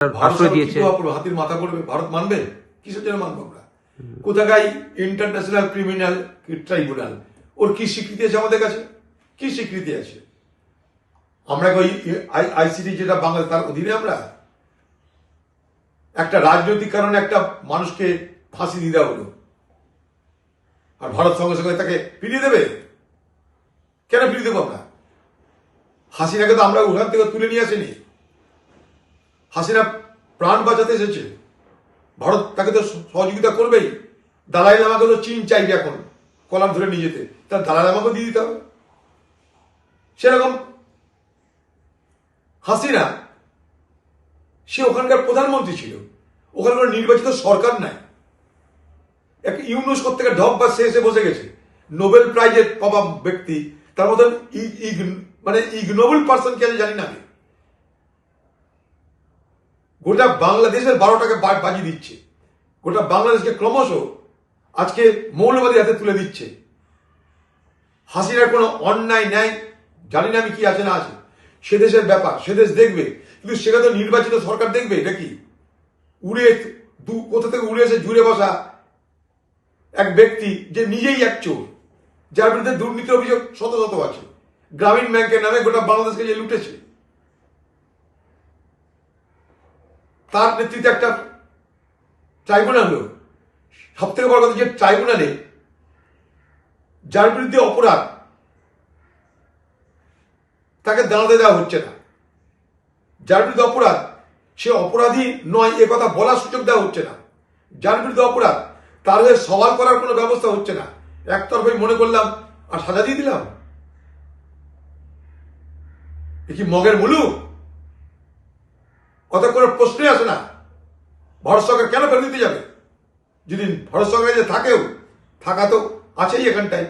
ভারত আশ্রয় দিয়েছে। হাতির মাথা পড়বে ভারত মানবে? কিসের জন্য মানবো আমরা? কোথাকাই ইন্টারন্যাশনাল ক্রিমিনাল ট্রাইব্যুনাল ওর কি স্বীকৃতি আছে আমাদের কাছে? কি স্বীকৃতি আছে? আমরা ওই আইসিটি যেটা বাংলাদেশ তার অধীনে আমরা? একটা রাজনৈতিক কারণে একটা মানুষকে ফাঁসি দিয়ে দেওয়া হলো। আর ভারত সঙ্গে সঙ্গে তাকে ফিরিয়ে দেবে? কেন ফিরিয়ে দেবো আমরা? হাসিনাকে তো আমরা ওখান থেকে তুলে নিয়ে আসিনি। হাসিনা প্রাণ বাঁচাতে এসেছে। ভারত তাকে তো সহযোগিতা করবেই। দালাই লামাকে তো চীন চাইবে এখন, কলাম ধরে নিয়ে যেতে। তার দালাই লামাকে দিয়ে দিতে হবে। সেরকম হাসিনা, সে ওখানকার প্রধানমন্ত্রী ছিল। ওখানকার নির্বাচিত সরকার নাই। এক ইউনুস থেকে ঢপ বা সে এসে বসে গেছে। নোবেল প্রাইজের পাবা ব্যক্তি, তার মতন মানে ইগনোবল পার্সন কে জানি না আমি। গোটা বাংলাদেশের বারোটাকে বা- বাজিয়ে দিচ্ছে। গোটা বাংলাদেশকে ক্রমশ আজকে মৌলবাদী হাতে তুলে দিচ্ছে। হাসিনার কোনো অন্যায় ন্যায়, জানি না আমি কি আছে না আছে, সে দেশের ব্যাপার, সে দেশ দেখবে, কিন্তু সেটা তো নির্বাচিত সরকার দেখবে এটা কি উড়ে দু, কোথা থেকে উড়ে এসে জুড়ে বসা এক ব্যক্তি যে নিজেই এক চোর, যার বিরুদ্ধে দুর্নীতি অভিযোগ শত শত আছে। গ্রামীণ ব্যাংকের নামে গোটা বাংলাদেশকে যে লুটেছে। তার নেতৃত্বে একটা ট্রাইব্যুনাল হলো। সব থেকে বড় কথা যে ট্রাইব্যুনালে যার বিরুদ্ধে অপরাধ, তাকে দাঁড়াতে দেওয়া হচ্ছে না। যার বিরুদ্ধে অপরাধ, সে অপরাধী নয়, এ কথা বলার সুযোগ দেওয়া হচ্ছে না। যার বিরুদ্ধে অপরাধ, তার হয়ে সওয়াল করার কোনো ব্যবস্থা হচ্ছে না। একতরফাই মনে করলাম, আর সাজা দিয়ে দিলাম। কি মগের মুলুক কত কোনো প্রশ্নই আসে না ভারত সরকার কেন ফেরত দিতে যাবে? যদি ভারত সরকার যে থাকেও, থাকা তো আছেই এখানটায়,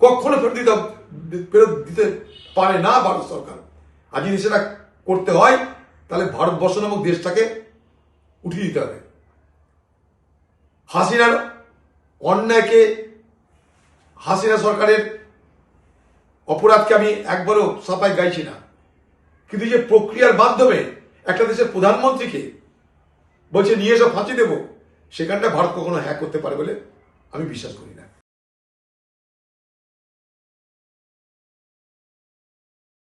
কখনো ফেরত দিতে ফেরত দিতে পারে না ভারত সরকার। আর যদি সেটা করতে হয়, তাহলে ভারতবর্ষ নামক দেশটাকে উঠিয়ে দিতে হবে। হাসিনার অন্যায়কে হাসিনা সরকারের অপরাধকে আমি একবারও সাফাই গাইছি না। কিন্তু যে প্রক্রিয়ার মাধ্যমে একটা দেশের প্রধানমন্ত্রীকে বলছে, নিয়ে এসব ফাঁসি দেবো সেখানটা ভারত কখনো হ্যাক করতে পারে বলে আমি বিশ্বাস করি।